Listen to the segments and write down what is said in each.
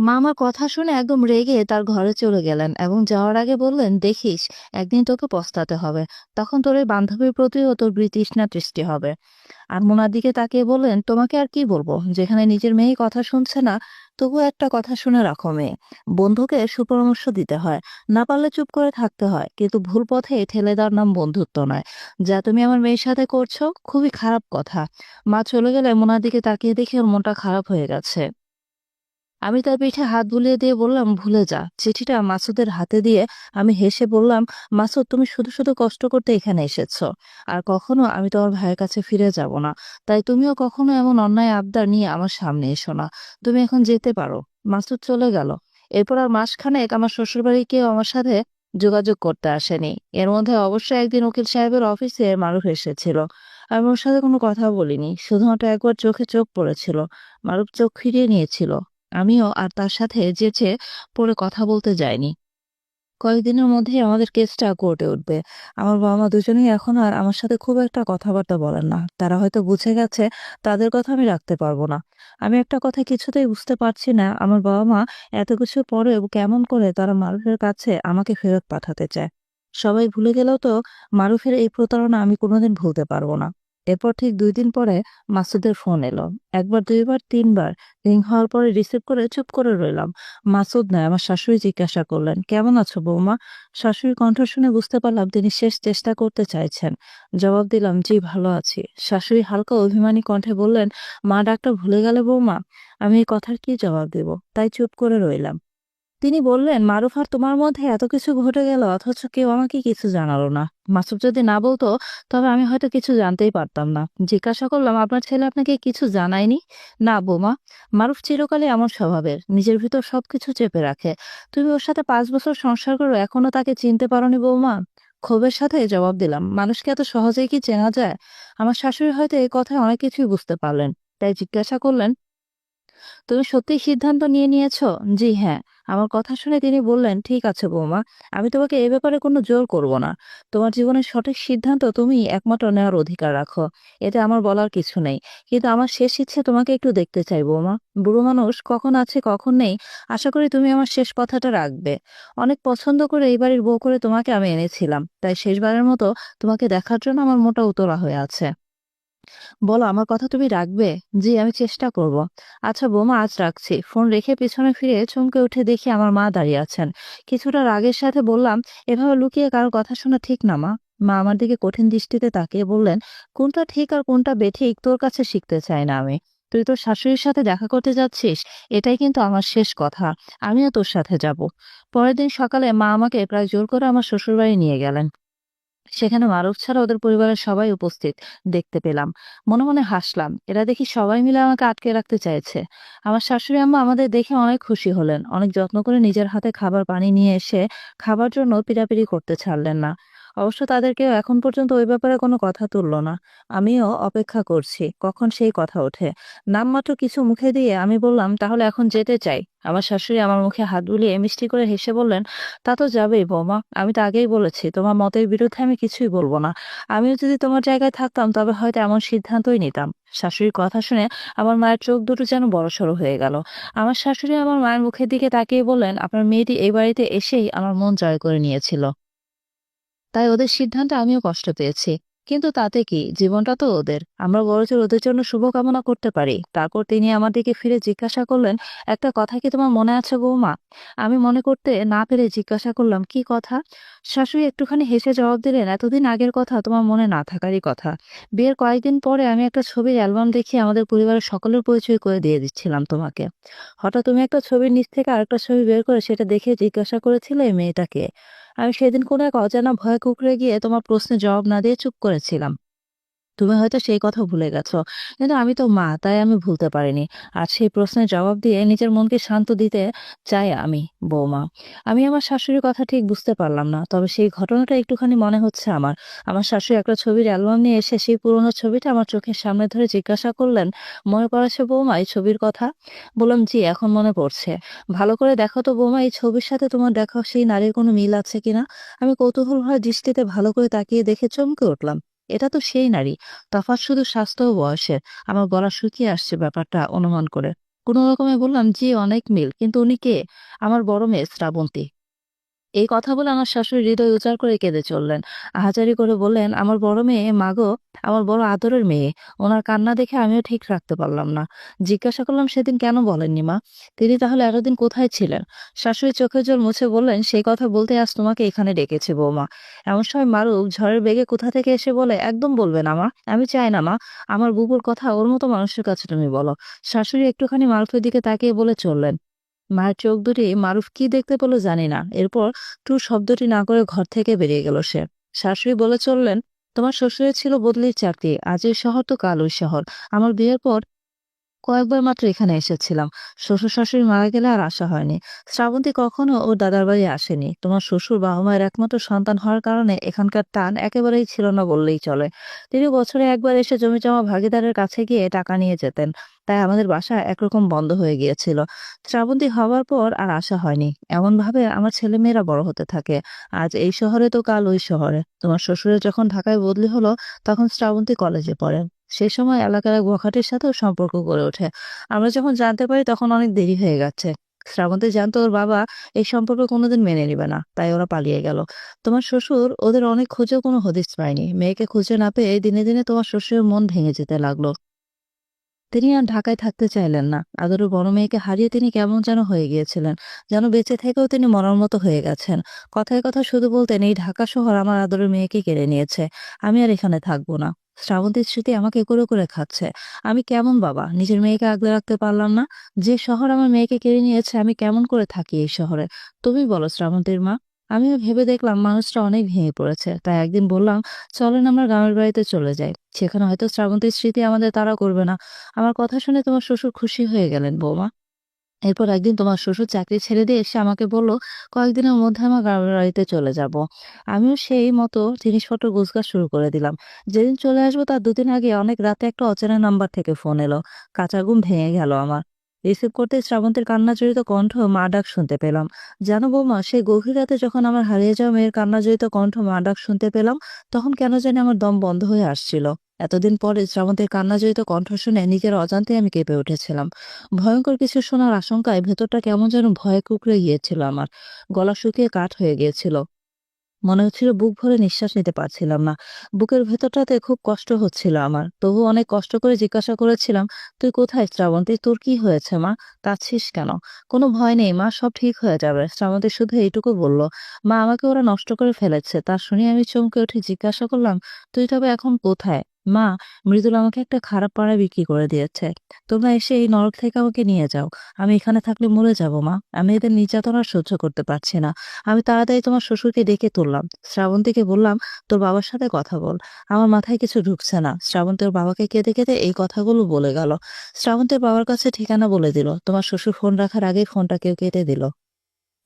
মা আমার কথা শুনে একদম রেগে তার ঘরে চলে গেলেন এবং যাওয়ার আগে বললেন, দেখিস, একদিন তোকে পস্তাতে হবে। তখন তোর এই বান্ধবীর প্রতিও তোর তৃষ্ণা সৃষ্টি হবে। আর মোনার দিকে তাকিয়ে বললেন, তোমাকে আর কি বলব? যেখানে নিজের মেয়ে কথা শুনছে না তবু একটা কথা শুনে রাখো মেয়ে। বন্ধুকে সুপরামর্শ দিতে হয়। না পারলে চুপ করে থাকতে হয়। কিন্তু ভুল পথে ঠেলে দেওয়ার নাম বন্ধুত্ব নয়। যা তুমি আমার মেয়ের সাথে করছ, খুবই খারাপ কথা। মা চলে গেলে মোনার দিকে তাকিয়ে দেখে ওর মনটা খারাপ হয়ে গেছে। আমি তার পিঠে হাত বুলিয়ে দিয়ে বললাম, ভুলে যা। চিঠিটা মাসুদের হাতে দিয়ে আমি হেসে বললাম, মাসুদ, তুমি শুধু শুধু কষ্ট করতে এখানে এসেছ। আর কখনো আমি তোমার ভাইয়ের কাছে ফিরে যাব না। তাই তুমিও কখনো এমন অন্যায় আবদার নিয়ে আমার সামনে এসো না। তুমি এখন যেতে পারো। মাসুদ চলে গেল। এরপর আর মাসখানেক আমার শ্বশুরবাড়ি কেউ আমার সাথে যোগাযোগ করতে আসেনি। এর মধ্যে অবশ্যই একদিন উকিল সাহেবের অফিসে মারুফ এসেছিল। আমি ওর সাথে কোনো কথা বলিনি, শুধুমাত্র একবার চোখে চোখ পড়েছিল। মারুফ চোখ ফিরিয়ে নিয়েছিল। আমিও আর তার সাথে যেচে পরে কথা বলতে যাইনি। কয়েকদিনের মধ্যেই আমাদের কেসটা কোর্টে উঠবে। আমার বাবা মা দুজনেই এখন আর আমার সাথে খুব একটা কথাবার্তা বলেন না। তারা হয়তো বুঝে গেছে তাদের কথা আমি রাখতে পারব না। আমি একটা কথা কিছুতেই বুঝতে পারছি না। আমার বাবা মা এত কিছু পরে কেমন করে তারা মারুফের কাছে আমাকে ফেরত পাঠাতে চায়। সবাই ভুলে গেলেও তো মারুফের এই প্রতারণা আমি কোনোদিন ভুলতে পারব না। এরপর ঠিক দুই দিন পরে মাসুদের ফোন এলো। একবার, দুইবার, তিনবার। রিং হওয়ার পরে রিসিভ করে চুপ করে রইলাম। মাসুদ নয়, আমার শাশুড়ি জিজ্ঞাসা করলেন, কেমন আছো বৌমা? শাশুড়ির কণ্ঠ শুনে বুঝতে পারলাম তিনি শেষ চেষ্টা করতে চাইছেন। জবাব দিলাম, জি, ভালো আছি। শাশুড়ি হালকা অভিমানী কণ্ঠে বললেন, মা, ডাক্তার ভুলে গেলে বৌমা? আমি এই কথার কি জবাব দেব? তাই চুপ করে রইলাম। তিনি বললেন, মারুফ, আর তোমার মধ্যে এত কিছু ঘটে গেল, অথচ কেউ আমাকে কিছু জানালো না। মাসুদ যদি না বলতো, তবে আমি হয়তো কিছু জানতেই পারতাম না। জিজ্ঞাসা করলাম, আপনার ছেলে আপনাকে কিছু জানায়নি? না, বোমা। মারুফ চিরকালে আমার স্বভাবের। নিজের ভিতর সবকিছু চেপে রাখে। তুমি ওর সাথে পাঁচ বছর সংসার করো, এখনও তাকে চিনতে পারোনি, বৌমা? ক্ষোভের সাথে জবাব দিলাম, মানুষকে এত সহজেই কি চেনা যায়? আমার শাশুড়ি হয়তো এই কথায় অনেক কিছুই বুঝতে পারলেন। তাই জিজ্ঞাসা করলেন তুমি সত্যি সিদ্ধান্ত নিয়ে নিয়েছো? জি হ্যাঁ। আমার কথা শুনে তিনি বললেন, ঠিক আছে বৌমা, আমি তোমাকে এ ব্যাপারে কোনো জোর করব না। তোমার জীবনের সঠিক সিদ্ধান্ত তুমি একমাত্র নেওয়ার অধিকার রাখো। এতে আমার বলার কিছু নেই। কিন্তু আমার শেষ ইচ্ছে তোমাকে একটু দেখতে চাই বৌমা। বুড়ো মানুষ কখন আছে, কখন নেই, আশা করি তুমি আমার শেষ কথাটা রাখবে। অনেক পছন্দ করে এই বাড়ির বউ করে তোমাকে আমি এনেছিলাম। তাই শেষবারের মতো তোমাকে দেখার জন্য আমার মোটা উতরা হয়ে আছে। বলো, আমার কথা তুমি রাখবে? জি, আমি চেষ্টা করব। আচ্ছা বোমা, আজ রাখছি। ফোন রেখে পিছনে ফিরে চমকে উঠে দেখি আমার মা দাঁড়িয়ে আছেন। কিছুটা রাগের সাথে বললাম, এভাবে লুকিয়ে কারও কথা শোনা ঠিক না, মা। মা আমার দিকে কঠিন দৃষ্টিতে তাকিয়ে বললেন, কোনটা ঠিক আর কোনটা বেঠিক তোর কাছে শিখতে চাই না আমি। তুই তোর শাশুড়ির সাথে দেখা করতে যাচ্ছিস, এটাই কিন্তু আমার শেষ কথা। আমিও তোর সাথে যাব। পরের দিন সকালে মা আমাকে প্রায় জোর করে আমার শ্বশুরবাড়ি নিয়ে গেলেন। সেখানে মারুফ ছাড়া ওদের পরিবারের সবাই উপস্থিত, দেখতে পেলাম। মনে মনে হাসলাম, এরা দেখি সবাই মিলে আমাকে আটকে রাখতে চাইছে। আমার শাশুড়ি আম্মা আমাদের দেখে অনেক খুশি হলেন, অনেক যত্ন করে নিজের হাতে খাবার পানি নিয়ে এসে খাবার জন্য পিড়াপিড়ি করতে ছাড়লেন না। অবশ্য তাদেরকেও এখন পর্যন্ত ওই ব্যাপারে কোনো কথা তুলল না। আমিও অপেক্ষা করছি, কখন সেই কথা ওঠে। নামমাত্র কিছু মুখে দিয়ে আমি বললাম, তাহলে এখন যেতে চাই। আমার শাশুড়ি আমার মুখে হাত বুলিয়ে মিষ্টি করে হেসে বললেন, তা তো যাবেই বৌমা, আমি তো আগেই বলেছি, তোমার মতের বিরুদ্ধে আমি কিছুই বলব না। আমিও যদি তোমার জায়গায় থাকতাম, তবে হয়তো এমন সিদ্ধান্তই নিতাম। শাশুড়ির কথা শুনে আমার মায়ের চোখ দুটো যেন বড়সড় হয়ে গেল। আমার শাশুড়ি আমার মায়ের মুখের দিকে তাকিয়ে বললেন, আপনার মেয়েটি এই বাড়িতে এসেই আমার মন জয় করে নিয়েছিল। তাই ওদের সিদ্ধান্তে আমিও কষ্ট পেয়েছি। কিন্তু তাতে কি? জীবনটা তো ওদের। আমরা বড়জোর ওদের জন্য শুভকামনা করতে পারি তারপর তিনি আমার দিকে ফিরে জিজ্ঞাসা করলেন, একটা কথা কি তোমার মনে আছে বৌমা? আমি মনে করতে না পেরে জিজ্ঞাসা করলাম, কি কথা? শাশুড়ি একটুখানি হেসে জবাব দিলেন, এতদিন আগের কথা, তোমার মনে না থাকারই কথা। বিয়ের কয়েকদিন পরে আমি একটা ছবির অ্যালবাম দেখে আমাদের পরিবারের সকলের পরিচয় করে দিয়ে দিচ্ছিলাম তোমাকে। হঠাৎ তুমি একটা ছবির নিচ থেকে আরেকটা ছবি বের করে সেটা দেখে জিজ্ঞাসা করেছিলে মেয়েটাকে। আমি সেদিন কোনো এক অজানা ভয়ে কুকড়ে গিয়ে তোমার প্রশ্নের জবাব না দিয়ে চুপ করেছিলাম। তুমি হয়তো সেই কথা ভুলে গেছো। কিন্তু আমি তো মা, তাই আমি ভুলতে পারিনি। আর সেই প্রশ্নের জবাব দিয়ে নিজের মনকে শান্ত দিতে চাই আমি, বৌমা। আমি আমার শাশুড়ির কথা ঠিক বুঝতে পারলাম না, তবে সেই ঘটনাটা একটুখানি মনে হচ্ছে আমার। আমার শাশুড়ি একটা ছবির অ্যালবাম নিয়ে এসে সেই পুরোনো ছবিটা আমার চোখের সামনে ধরে জিজ্ঞাসা করলেন, মনে পড়েছে বৌমা এই ছবির কথা? বললাম, জি, এখন মনে পড়ছে। ভালো করে দেখো তো বৌমা, এই ছবির সাথে তোমার দেখা সেই নারীর কোনো মিল আছে কিনা? আমি কৌতূহল ভরা দৃষ্টিতে ভালো করে তাকিয়ে দেখে চমকে উঠলাম। এটা তো সেই নারী। তফাৎ শুধু স্বাস্থ্য ও বয়সের। আমার গলা শুকিয়ে আসছে ব্যাপারটা অনুমান করে। কোনো রকমে বললাম, জি, অনেক মিল। কিন্তু উনি কে? আমার বড় মেয়ে শ্রাবন্তী। এই কথা বলে আমার শাশুড়ি হৃদয় উজাড় করে কেঁদে চললেন। আহাজারি করে বললেন, আমার বড় মেয়ে মাগো আমার বড় আদরের মেয়ে। ওনার কান্না দেখে আমিও ঠিক রাখতে পারলাম না। জিজ্ঞাসা করলাম, সেদিন কেন বলেননি মা? তিনি তাহলে এতদিন কোথায় ছিলেন? শাশুড়ি চোখের জল মুছে বললেন, সেই কথা বলতে আজ তোমাকে এখানে ডেকেছে বৌমা। এমন সময় মারুফ ঝড়ের বেগে কোথা থেকে এসে বলে, একদম বলবে না মা, আমি চাই না মা। আমার বুবুর কথা ওর মতো মানুষের কাছে তুমি বলো। শাশুড়ি একটুখানি মারুফের দিকে তাকিয়ে বলে চললেন। মায়ের চোখ দুটি মারুফ কি দেখতে পেল জানি না। এরপর টু শব্দটি না করে ঘর থেকে বেরিয়ে গেল সে। শাশুড়ি বলে চললেন, তোমার শ্বশুরের ছিল বদলির চাকরি আজ এই শহর তো কাল ওই শহর। আমার বিয়ের পর কয়েকবার মাত্র এখানে এসেছিলাম। শ্বশুর শাশুড়ি মারা গেলে আর আসা হয়নি। শ্রাবন্তী কখনো ওর দাদার বাড়ি আসেনি। তোমার শ্বশুর বাবা মায়ের একমাত্র সন্তান হওয়ার কারণে এখানকার টান একেবারেই ছিল না বললেই চলে। তিনি বছরে একবার এসে জমি জমা ভাগিদারের কাছে গিয়ে টাকা নিয়ে যেতেন। তাই আমাদের বাসা একরকম বন্ধ হয়ে গিয়েছিল। শ্রাবন্তী হওয়ার পর আর আসা হয়নি। এমন ভাবে আমার ছেলে মেয়েরা বড় হতে থাকে। আজ এই শহরে তো কাল ওই শহরে। তোমার শ্বশুরের যখন ঢাকায় বদলি হলো, তখন শ্রাবন্তী কলেজে পড়ে। সেই সময় এলাকার বখাটের সাথেও সম্পর্ক গড়ে ওঠে। আমরা যখন জানতে পারি তখন অনেক দেরি হয়ে গেছে। শ্রাবন্তী জানতো ওর বাবা এই সম্পর্ক কোনোদিন মেনে নিবে না, তাই ওরা পালিয়ে গেল। তোমার শ্বশুর ওদের অনেক খুঁজেও কোনো হদিস পায়নি। মেয়েকে খুঁজে না পেয়ে দিনে দিনে তোমার শ্বশুরের মন ভেঙে যেতে লাগল। তিনি আর ঢাকায় থাকতে চাইলেন না। আদরের বড় মেয়েকে হারিয়ে তিনি কেমন যেন হয়ে গিয়েছিলেন, যেন বেঁচে থেকেও তিনি মরার মতো হয়ে গেছেন। কথায় কথা শুধু বলতেন, এই ঢাকা শহর আমার আদরের মেয়েকে কেড়ে নিয়েছে, আমি আর এখানে থাকব না। শ্রাবন্তীর স্মৃতি আমাকে করে করে খাচ্ছে। আমি কেমন বাবা? নিজের মেয়েকে আগলে রাখতে পারলাম না? যে শহর আমার মেয়েকে কেড়ে নিয়েছে, আমি কেমন করে থাকি এই শহরে? তুমি বলো শ্রাবন্তীর মা। আমিও ভেবে দেখলাম মানুষটা অনেক ভেঙে পড়েছে। তাই একদিন বললাম, চলেন আমরা গ্রামের বাড়িতে চলে যাই। সেখানে হয়তো শ্রাবন্তীর স্মৃতি আমাদের তারা করবে না। আমার কথা শুনে তোমার শ্বশুর খুশি হয়ে গেলেন বৌমা। এরপর একদিন তোমার শ্বশুর চাকরি ছেড়ে দিয়ে এসে আমাকে বলল, কয়েকদিনের মধ্যে আমার গ্রামের বাড়িতে চলে যাব। আমিও সেই মতো জিনিসপত্র গুছগাছ শুরু করে দিলাম। যেদিন চলে আসব তার দুদিন আগে অনেক রাতে একটা অচেনা নাম্বার থেকে ফোন এলো। কাঁচা ঘুম ভেঙে গেল আমার। রিসিভ করতে শ্রাবন্তের কান্না জড়িত কণ্ঠ মা ডাক শুনতে পেলাম। জানো বৌমা, সেই গভীর রাতে যখন আমার হারিয়ে যাওয়া মেয়ের কান্না জড়িত কণ্ঠ মা ডাক শুনতে পেলাম, তখন কেন জানি আমার দম বন্ধ হয়ে আসছিল। এতদিন পরে শ্রাবন্তের কান্না জড়িত কণ্ঠ শুনে নিজের অজান্তে আমি কেঁপে উঠেছিলাম। ভয়ঙ্কর কিছু শোনার আশঙ্কায় ভেতরটা কেমন যেন ভয়ে কুকড়ে গিয়েছিল আমার। গলা শুকিয়ে কাঠ হয়ে গিয়েছিল। মনে হচ্ছিল বুক ভরে নিঃশ্বাস নিতে পারছিলাম না। বুকের ভেতরটাতে খুব কষ্ট হচ্ছিল আমার। তবু অনেক কষ্ট করে জিজ্ঞাসা করেছিলাম, তুই কোথায় শ্রাবন্তী? তোর কি হয়েছে মা? কাঁদছিস কেন? কোনো ভয় নেই মা, সব ঠিক হয়ে যাবে। শ্রাবন্তী শুধু এইটুকু বলল, মা, আমাকে ওরা নষ্ট করে ফেলেছে। তা শুনে আমি চমকে উঠে জিজ্ঞাসা করলাম, তুই তবে এখন কোথায়? মা, মৃদুল আমাকে একটা খারাপ পাড়ায় বিক্রি করে দিয়েছে। তোমরা এসে এই নরক থেকে আমাকে নিয়ে যাও। আমি এখানে থাকলে মরে যাব, মা। আমি এদের নির্যাতন আর সহ্য করতে পারছি না। আমি তাড়াতাড়ি তোমার শ্বশুরকে ডেকে তুললাম। শ্রাবন্তীকে বললাম, তোর বাবার সাথে কথা বল। আমার মাথায় কিছু ঢুকছে না। শ্রাবন্তী ওর বাবাকে কেঁদে কেঁদে এই কথাগুলো বলে গেল। শ্রাবন্তীর বাবার কাছে ঠিকানা বলে দিল। তোমার শ্বশুর ফোন রাখার আগেই ফোনটা কেউ কেটে দিল।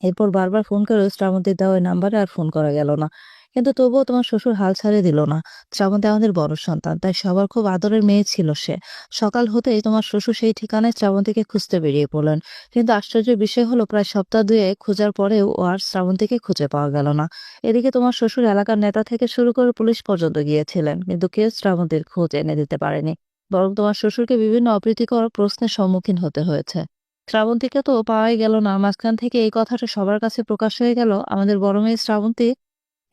এরপর বারবার ফোন করে শ্রাবন্তীর দেওয়া নাম্বারে আর ফোন করা গেল না। কিন্তু তবুও তোমার শ্বশুর হাল ছাড়ে দিল না। শ্রাবন্তী আমাদের বড় সন্তান, তাই সবার খুব আদরের মেয়ে ছিল সে। সকাল হতেই তোমার শ্বশুর সেই ঠিকানায় শ্রাবন্তীকে খুঁজতে বেরিয়ে পড়লেন। কিন্তু আশ্চর্যের বিষয় হলো, প্রায় সপ্তাহ দুয়ে খোঁজার পরেও ও আর শ্রাবন্তীকে খুঁজে পাওয়া গেল না। এদিকে তোমার শ্বশুর এলাকার নেতা থেকে শুরু করে পুলিশ পর্যন্ত গিয়েছিলেন, কিন্তু কেউ শ্রাবন্তীর খোঁজ এনে দিতে পারেনি। বরং তোমার শ্বশুরকে বিভিন্ন অপ্রীতিকর প্রশ্নের সম্মুখীন হতে হয়েছে। শ্রাবন্তীকে তো পাওয়াই গেল না, মাঝখান থেকে এই কথাটা সবার কাছে প্রকাশ হয়ে গেল, আমাদের বড় মেয়ে শ্রাবন্তী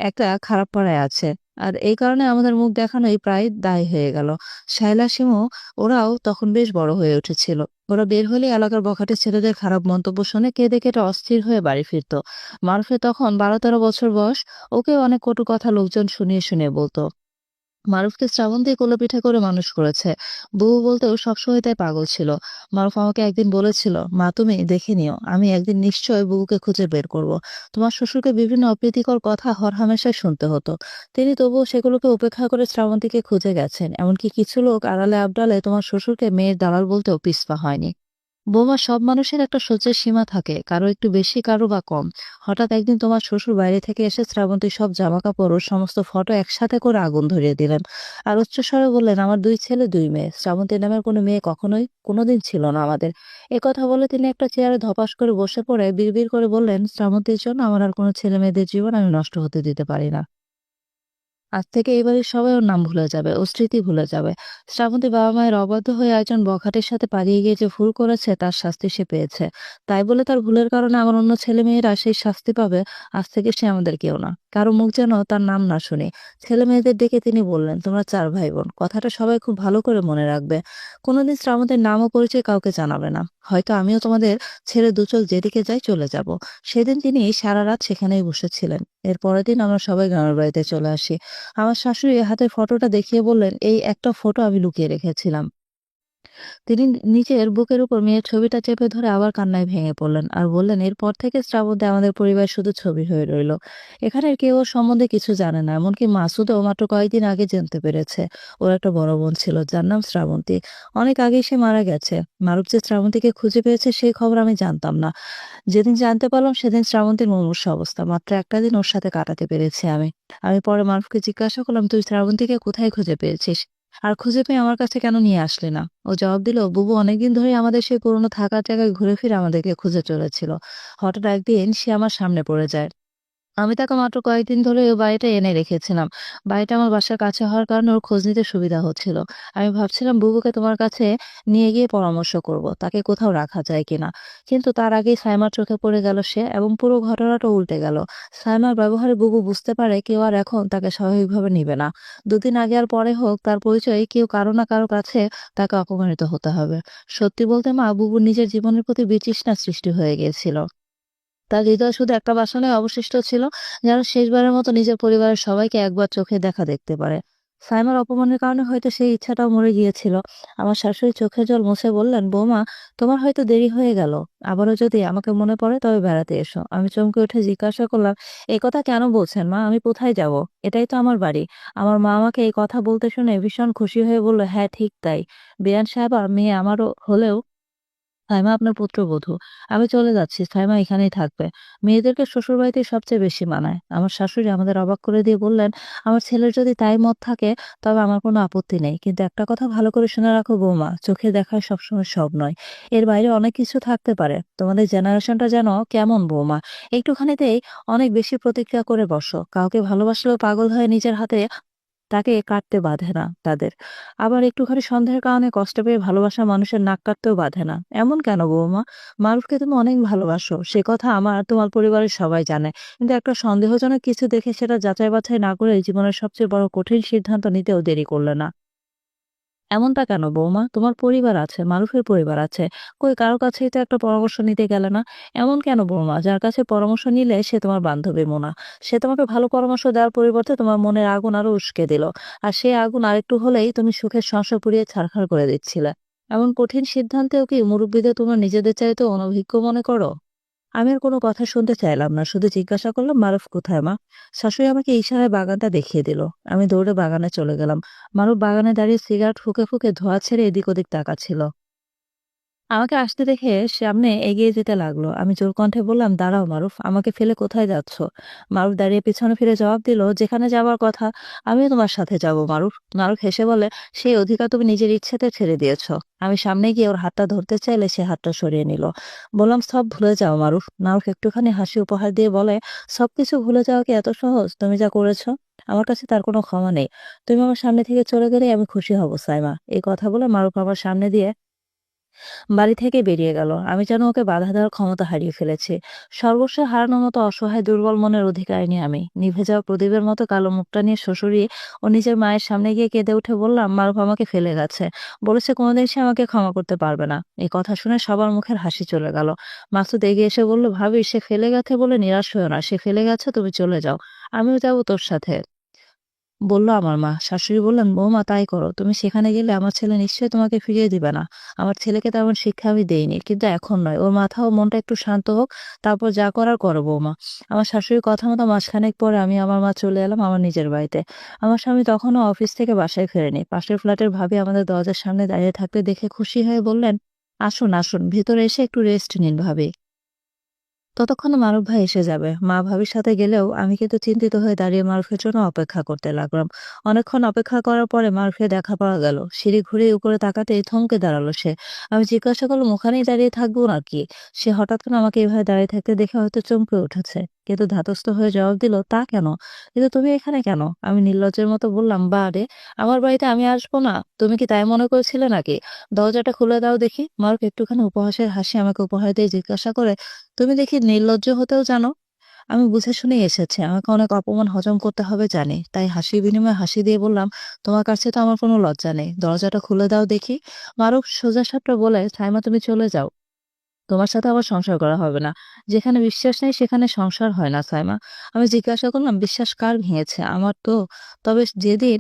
একটা খারাপ পাড়ায় আছে। আর এই কারণে আমাদের মুখ দেখানোই প্রায় দায় হয়ে গেল। শায়লা সিমু ওরাও তখন বেশ বড় হয়ে উঠেছিল। ওরা বের হলে এলাকার বখাটে ছেলেদের খারাপ মন্তব্য শুনে কেঁদে কেটে অস্থির হয়ে বাড়ি ফিরত। মারফে তখন বারো তেরো বছর বয়স, ওকে অনেক কটু কথা লোকজন শুনিয়ে শুনিয়ে বলতো। মারুফকে শ্রাবন্তী কোলে পিঠে করে মানুষ করেছে। বউ বলতেও সবসময় তাই পাগল ছিল। মারুফ আমাকে একদিন বলেছিল, মা, তুমি দেখে নিও, আমি একদিন নিশ্চয় বউকে খুঁজে বের করব। তোমার শ্বশুরকে বিভিন্ন অপ্রীতিকর কথা হরহামেশাই শুনতে হতো। তিনি তবুও সেগুলোকে উপেক্ষা করে শ্রাবন্তীকে খুঁজে গেছেন। এমনকি কিছু লোক আড়ালে আবডালে তোমার শ্বশুরকে মেয়ের দালাল বলতেও পিছপা হয়নি। বৌমা সব মানুষের একটা সহ্যের সীমা থাকে, কারও একটু বেশি, কারও বা কম। হঠাৎ একদিন তোমার শ্বশুর বাইরে থেকে এসে শ্রাবন্তী সব জামা কাপড় সমস্ত ফটো একসাথে করে আগুন ধরিয়ে দিলেন। আর উচ্চস্বরে বললেন, আমার দুই ছেলে, দুই মেয়ে। শ্রাবন্তী নামের কোনো মেয়ে কখনোই কোনোদিন ছিল না আমাদের। এ কথা বলে তিনি একটা চেয়ারে ধপাস করে বসে পড়ে, বিড়বিড় করে বললেন, শ্রাবন্তীর জন্য আমার আর কোনো ছেলে মেয়েদের জীবন আমি নষ্ট হতে দিতে পারি না। আজ থেকে এই বাড়ির সবাই ওর নাম ভুলে যাবে ও স্মৃতি ভুলে যাবে। শ্রাবন্তী বাবা মায়ের অবাধ্য হয়ে একজন বখাটের সাথে পালিয়ে গিয়ে যে ভুল করেছে, তার শাস্তি সে পেয়েছে। তাই বলে তার ভুলের কারণে আমার অন্য ছেলে মেয়েরা সেই শাস্তি পাবে, আজ থেকে সে আমাদের কেউ না। কারও মুখ যেন তার নাম না শুনি। ছেলে মেয়েদের ডেকে তিনি বললেন, তোমরা চার ভাই বোন কথাটা সবাই খুব ভালো করে মনে রাখবে। কোনোদিন শ্রাবন্তের নাম ও পরিচয় কাউকে জানাবে না। হয়তো আমিও তোমাদের ছেড়ে দুচোখ যেদিকে যাই চলে যাব। সেদিন তিনি সারা রাত সেখানেই বসেছিলেন। এর পরের দিন আমরা সবাই গ্রামের বাড়িতে চলে আসি। আমার শাশুড়ি হাতের ফটোটা দেখিয়ে বললেন এই একটা ফটো আমি লুকিয়ে রেখেছিলাম। তিনি নিজের বুকের উপর মেয়ের ছবিটা চেপে ধরে আবার কান্নায় ভেঙে পড়লেন আর বললেন, এরপর থেকে শ্রাবন্তী আমাদের পরিবার শুধু ছবি হয়ে রইল। এখানের কেউ ওর সম্বন্ধে কিছু জানে না। এমনকি মাসুদও মাত্র কয়েকদিন আগে জানতে পেরেছে। ওর একটা বড় বোন ছিল, যার নাম শ্রাবন্তী। অনেক আগেই সে মারা গেছে। মারুফ যে শ্রাবন্তীকে খুঁজে পেয়েছে সেই খবর আমি জানতাম না। যেদিন জানতে পারলাম, সেদিন শ্রাবন্তীর মুমূর্ষ অবস্থা। মাত্র একটা দিন ওর সাথে কাটাতে পেরেছি আমি। আমি পরে মারুফকে জিজ্ঞাসা করলাম, তুই শ্রাবন্তীকে কোথায় খুঁজে পেয়েছিস? আর খুঁজে পেয়ে আমার কাছে কেন নিয়ে আসলে না? ও জবাব দিল, বুবু, অনেকদিন ধরে আমাদের সেই পুরনো থাকার জায়গায় ঘুরে ফিরে আমাদেরকে খুঁজে চলেছিল। হঠাৎ একদিন সে আমার সামনে পড়ে যায়। আমি তাকে মাত্র কয়েকদিন ধরে ওই বাড়িটা এনে রেখেছিলাম। বাড়িটা আমার বাসার কাছে হওয়ার কারণে ওর খোঁজ নিতে সুবিধা হচ্ছিল। আমি ভাবছিলাম বুবুকে তোমার কাছে নিয়ে গিয়ে পরামর্শ করব, তাকে কোথাও রাখা যায় কিনা। কিন্তু তার আগেই সাইমার চোখে পড়ে গেল সে এবং পুরো ঘটনাটা উল্টে গেল। সাইমার ব্যবহারে বুবু বুঝতে পারে কেউ আর এখন তাকে স্বাভাবিকভাবে নিবে না। দুদিন আগে আর পরে হোক, তার পরিচয় কেউ কারও না কারও কাছে তাকে অপমানিত হতে হবে। সত্যি বলতে মা, বুবুর নিজের জীবনের প্রতি বিতৃষ্ণা সৃষ্টি হয়ে গিয়েছিল। তার হৃদয় শুধু একটা বাসনে অবশিষ্ট ছিল যেন শেষবারের মতো নিজের পরিবারের সবাইকে একবার চোখে দেখা দেখতে পারে। সাইমার অপমানের কারণে হয়তো সেই ইচ্ছাটাও মরে গিয়েছিল। আমার শাশুড়ি চোখে জল মুছে বললেন, বৌমা, তোমার হয়তো দেরি হয়ে গেল। আবারও যদি আমাকে মনে পড়ে, তবে বেড়াতে এসো। আমি চমকে উঠে জিজ্ঞাসা করলাম এই কথা কেন বলছেন, মা? আমি কোথায় যাব? এটাই তো আমার বাড়ি। আমার মা আমাকে এই কথা বলতে শুনে ভীষণ খুশি হয়ে বলল হ্যাঁ ঠিক তাই। বিয়ান সাহেব আর মেয়ে আমারও হলেও সাইমা আপনার পুত্রবধূ। আমি চলে যাচ্ছি, সাইমা এখানেই থাকবে। মেয়েদেরকে শ্বশুর বাড়িতে সবচেয়ে বেশি মানায়। আমার শাশুড়ি আমাদের অবাক করে দিয়ে বললেন, আমার ছেলের যদি তাই মত থাকে, তবে আমার কোনো আপত্তি নেই। কিন্তু একটা কথা ভালো করে শুনে রাখো বৌমা, চোখে দেখায় সবসময় সব নয়। এর বাইরে অনেক কিছু থাকতে পারে। তোমাদের জেনারেশনটা যেন কেমন বৌমা। একটুখানিতেই অনেক বেশি প্রতিক্রিয়া করে বসো। কাউকে ভালোবাসলেও পাগল হয়ে নিজের হাতে তাকে কাটতে বাধে না তাদের। আবার একটুখানি সন্দেহের কারণে কষ্ট পেয়ে ভালোবাসা মানুষের নাক কাটতেও বাধে না। এমন কেন বৌমা? মারুফকে তুমি অনেক ভালোবাসো। সে কথা আমার তোমার পরিবারের সবাই জানে। কিন্তু একটা সন্দেহজনক কিছু দেখে সেটা যাচাই বাছাই না করে জীবনের সবচেয়ে বড় কঠিন সিদ্ধান্ত নিতেও দেরি করলে না। এমনটা কেন বৌমা? তোমার পরিবার আছে, মারুফের পরিবার আছে। কই কারও কাছেই তো একটা পরামর্শ নিতে গেলে না? এমন কেন বৌমা? যার কাছে পরামর্শ নিলে সে তোমার বান্ধবী মোনা। সে তোমাকে ভালো পরামর্শ দেওয়ার পরিবর্তে তোমার মনের আগুন আরও উস্কে দিল। আর সেই আগুন আরেকটু হলেই তুমি সুখের সংসার পুড়িয়ে ছারখার করে দিচ্ছিলে। এমন কঠিন সিদ্ধান্তেও কি মুরব্বীদের তোমরা নিজেদের চাইতে অনভিজ্ঞ মনে করো? আমি আর কোনো কথা শুনতে চাইলাম না। শুধু জিজ্ঞাসা করলাম, মারুফ কোথায় মা? শাশুড়ি আমাকে ইশারায় বাগানটা দেখিয়ে দিল। আমি দৌড়ে বাগানে চলে গেলাম। মারুফ বাগানে দাঁড়িয়ে সিগারেট ফুকে ফুকে ধোয়া ছেড়ে এদিক ওদিক তাকাচ্ছিল। আমাকে আসতে দেখে সামনে এগিয়ে যেতে লাগল। আমি জোর কণ্ঠে বললাম, দাঁড়াও মারুফ, আমাকে ফেলে কোথায় যাচ্ছ? মারুফ দাঁড়িয়ে পিছনে ফিরে জবাব দিল, যেখানে যাওয়ার কথা, আমিও তোমার সাথে যাব মারুফ। মারুফ হেসে বলে, সেই অধিকার তুমি নিজের ইচ্ছেতে ছেড়ে দিয়েছ। আমি সামনে গিয়ে ওর হাতটা ধরতে চাইলে সে হাতটা সরিয়ে নিল। বললাম, সব ভুলে যাও মারুফ। মারুফ একটুখানি হাসি উপহার দিয়ে বলে, সবকিছু ভুলে যাওয়া কি এত সহজ? তুমি যা করেছ, আমার কাছে তার কোনো ক্ষমা নেই। তুমি আমার সামনে থেকে চলে গেলে আমি খুশি হব, সাইমা। এই কথা বলে মারুফ আমার সামনে দিয়ে বাড়ি থেকে বেরিয়ে গেল। আমি যেন ওকে বাধা দেওয়ার ক্ষমতা হারিয়ে ফেলেছি। সর্বস্ব হারানোর মতো অসহায় দুর্বল মনের অধিকারিণী আমি। নিভে যাওয়া প্রদীপের মতো কালো মুখটা নিয়ে শ্বশুরি ও নিজের মায়ের সামনে গিয়ে কেঁদে উঠে বললাম মারুফ আমাকে ফেলে গেছে। বলেছে, কোনোদিন সে আমাকে ক্ষমা করতে পারবে না। এই কথা শুনে সবার মুখের হাসি চলে গেল। মাসুদ এগিয়ে এসে বলল, ভাবি, সে ফেলে গেছে বলে নিরাশ হয়েও না। সে ফেলে গেছে, তুমি চলে যাও। আমিও যাব তোর সাথে। বলল আমার মা, শাশুড়ি বললেন, বৌমা, তাই করো। তুমি সেখানে গেলে আমার ছেলে নিশ্চয়ই তোমাকে ফিরিয়ে দিবে না। আমার ছেলেকে তেমন শিক্ষা আমি দেইনি, কিন্তু এখন নয়। ওর মাথা ও মনটা একটু শান্ত হোক, তারপর যা করার করো, বৌমা। আমার শাশুড়ির কথা মতো মাসখানেক পরে আমি আমার মা চলে এলাম আমার নিজের বাড়িতে। আমার স্বামী তখনও অফিস থেকে বাসায় ফেরেনি। পাশের ফ্ল্যাটের ভাবি আমাদের দরজার সামনে দাঁড়িয়ে থাকতে দেখে খুশি হয়ে বললেন, আসুন আসুন, ভিতরে এসে একটু রেস্ট নিন ভাবি। ততক্ষণে মারুফ ভাই এসে যাবে। মা ভাবির সাথে গেলেও আমি কিন্তু চিন্তিত হয়ে দাঁড়িয়ে মারুফের জন্য অপেক্ষা করতে লাগলাম। অনেকক্ষণ অপেক্ষা করার পরে মারুফে দেখা পাওয়া গেল। সিঁড়ি ঘুরে উপরে তাকাতে থমকে দাঁড়াল সে। আমি জিজ্ঞাসা করলাম, ওখানেই দাঁড়িয়ে থাকব নাকি? সে হঠাৎ করে আমাকে এভাবে দাঁড়িয়ে থাকতে দেখে হয়তো চমকে উঠেছে। কিন্তু ধাতস্থ হয়ে জবাব দিল, তা কেন? কিন্তু তুমি এখানে কেন? আমি নির্লজ্জের মতো বললাম, বা রে, আমার বাড়িতে আমি আসব না? তুমি কি তাই মনে করেছিলে নাকি? দরজাটা খুলে দাও দেখি। মারুফ একটুখানি উপহাসের হাসি আমাকে উপহার দিয়ে জিজ্ঞাসা করে, তুমি দেখি নির্লজ্জ হতেও জানো? আমি বুঝে শুনেই এসেছি, আমাকে অনেক অপমান হজম করতে হবে জানি। তাই হাসি বিনিময়ে হাসি দিয়ে বললাম, তোমার কাছে তো আমার কোনো লজ্জা নেই। দরজাটা খুলে দাও দেখি। মারুফ সোজা সাপটা বলে, সাইমা, তুমি চলে যাও। তোমার সাথে আবার সংসার করা হবে না। যেখানে বিশ্বাস নেই, সেখানে সংসার হয় না, সাইমা। আমি জিজ্ঞাসা করলাম, বিশ্বাস কার ভেঙেছে? আমার তো, তবে যেদিন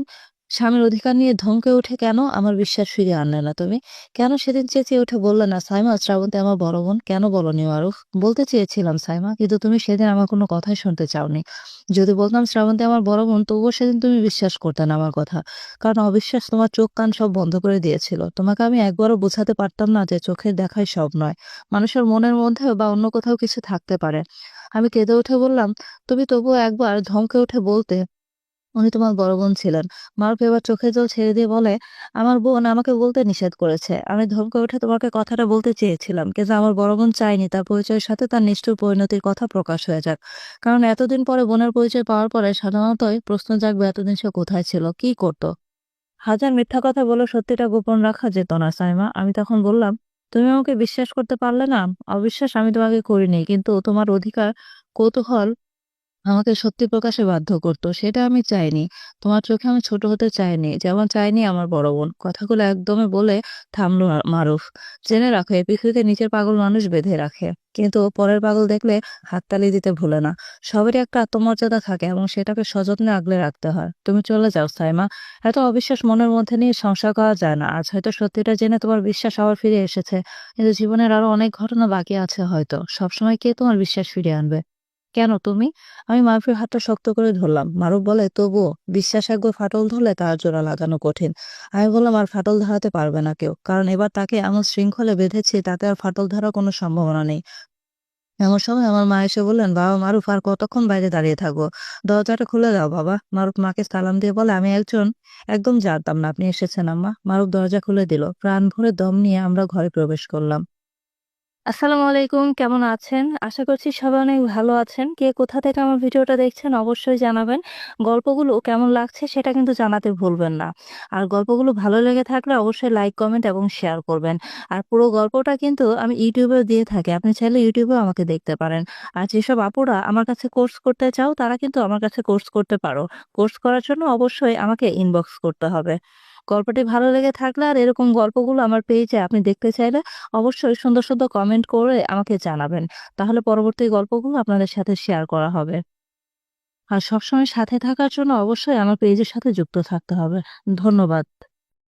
স্বামীর অধিকার নিয়ে ধমকে উঠে কেন? আমার বিশ্বাস ফিরিয়ে আনলে না তুমি। কেন সেদিন চেঁচিয়ে উঠে বললে না, সাইমা, শ্রাবন্তী আমার বড় বোন, কেন বলনি আরুফ বলতে চেয়েছিলাম, সাইমা, কিন্তু তুমি সেদিন আমার কোনো কথাই শুনতে চাওনি। যদি বলতাম শ্রাবন্তী আমার বড় বোন, তবুও সেদিন তুমি বিশ্বাস করতে না আমার কথা। কারণ অবিশ্বাস তোমার চোখ কান সব বন্ধ করে দিয়েছিল। তোমাকে আমি একবারও বোঝাতে পারতাম না যে চোখের দেখাই সব নয়। মানুষের মনের মধ্যে বা অন্য কোথাও কিছু থাকতে পারে। আমি কেঁদে উঠে বললাম, তুমি তবুও একবার ধমকে উঠে বলতে উনি তোমার বড় বোন ছিলেন। মারুফ এবার চোখে জল ছেড়ে দিয়ে বলে, আমার বোন আমাকে বলতে নিষেধ করেছে। আমি ধমকে উঠে তোমাকে কথাটা বলতে চেয়েছিলাম, কিন্তু আমার বড় বোন চাইনি তার পরিচয়ের সাথে তার নিষ্ঠুর পরিণতির কথা প্রকাশ হয়ে যাক। কারণ এতদিন পরে বোনের পরিচয় পাওয়ার পরে সাধারণতই প্রশ্ন জাগবে এতদিন সে কোথায় ছিল, কি করতো। হাজার মিথ্যা কথা বলে সত্যিটা গোপন রাখা যেত না, সাইমা। আমি তখন বললাম, তুমি আমাকে বিশ্বাস করতে পারলে না? অবিশ্বাস আমি তোমাকে করিনি, কিন্তু তোমার অধিকার কৌতূহল আমাকে সত্যি প্রকাশে বাধ্য করতো, সেটা আমি চাইনি। তোমার চোখে আমি ছোট হতে চাইনি, যেমন চাইনি আমার বড় বোন। কথাগুলো একদমই বলে থামলো মারুফ। জেনে রাখো, এই পৃথিবীতে নিচের পাগল মানুষ বেঁধে রাখে। কিন্তু পরের পাগল দেখলে হাততালি দিতে ভুলে না। সবারই একটা আত্মমর্যাদা থাকে এবং সেটাকে সযত্নে আগলে রাখতে হয়। তুমি চলে যাও, সাইমা। এত অবিশ্বাস মনের মধ্যে নিয়ে সংসার করা যায় না। আজ হয়তো সত্যিটা জেনে তোমার বিশ্বাস আবার ফিরে এসেছে। কিন্তু জীবনের আরও অনেক ঘটনা বাকি আছে হয়তো। সবসময় কে তোমার বিশ্বাস ফিরিয়ে আনবে? কেন তুমি? আমি মারুফের হাতটা শক্ত করে ধরলাম। মারুফ বলে, তবুও বিশ্বাস একবার ফাটল ধরলে তার জোড়া লাগানো কঠিন। আমি বললাম, আর ফাটল ধরাতে পারবে না কেউ। কারণ এবার তাকে এমন শৃঙ্খলে বেঁধেছি, তাতে আর ফাটল ধরার কোনো সম্ভাবনা নেই। এমন সময় আমার মা এসে বললেন, বাবা, মারুফ, আর কতক্ষণ বাইরে দাঁড়িয়ে থাকব? দরজাটা খুলে দাও, বাবা। মারুফ মাকে সালাম দিয়ে বলে, আমি একজন, একদম জানতাম না আপনি এসেছেন, আম্মা। মারুফ দরজা খুলে দিল। প্রাণ ভরে দম নিয়ে আমরা ঘরে প্রবেশ করলাম। আসসালামু আলাইকুম, কেমন আছেন? আশা করছি সবাই অনেক ভালো আছেন। কে কোথা থেকে আমার ভিডিওটা দেখছেন অবশ্যই জানাবেন। গল্পগুলো কেমন লাগছে সেটা কিন্তু জানাতে ভুলবেন না। আর গল্পগুলো ভালো লেগে থাকলে অবশ্যই লাইক, কমেন্ট এবং শেয়ার করবেন। আর পুরো গল্পটা কিন্তু আমি ইউটিউবে দিয়ে থাকি। আপনি চাইলে ইউটিউবেও আমাকে দেখতে পারেন। আর যেসব আপুরা আমার কাছে কোর্স করতে চাও, তারা কিন্তু আমার কাছে কোর্স করতে পারো। কোর্স করার জন্য অবশ্যই আমাকে ইনবক্স করতে হবে। গল্পটি ভালো লেগে থাকলে আর এরকম গল্পগুলো আমার পেজে আপনি দেখতে চাইলে অবশ্যই সুন্দর সুন্দর কমেন্ট করে আমাকে জানাবেন। তাহলে পরবর্তী গল্পগুলো আপনাদের সাথে শেয়ার করা হবে। আর সবসময় সাথে থাকার জন্য অবশ্যই আমার পেজের সাথে যুক্ত থাকতে হবে। ধন্যবাদ।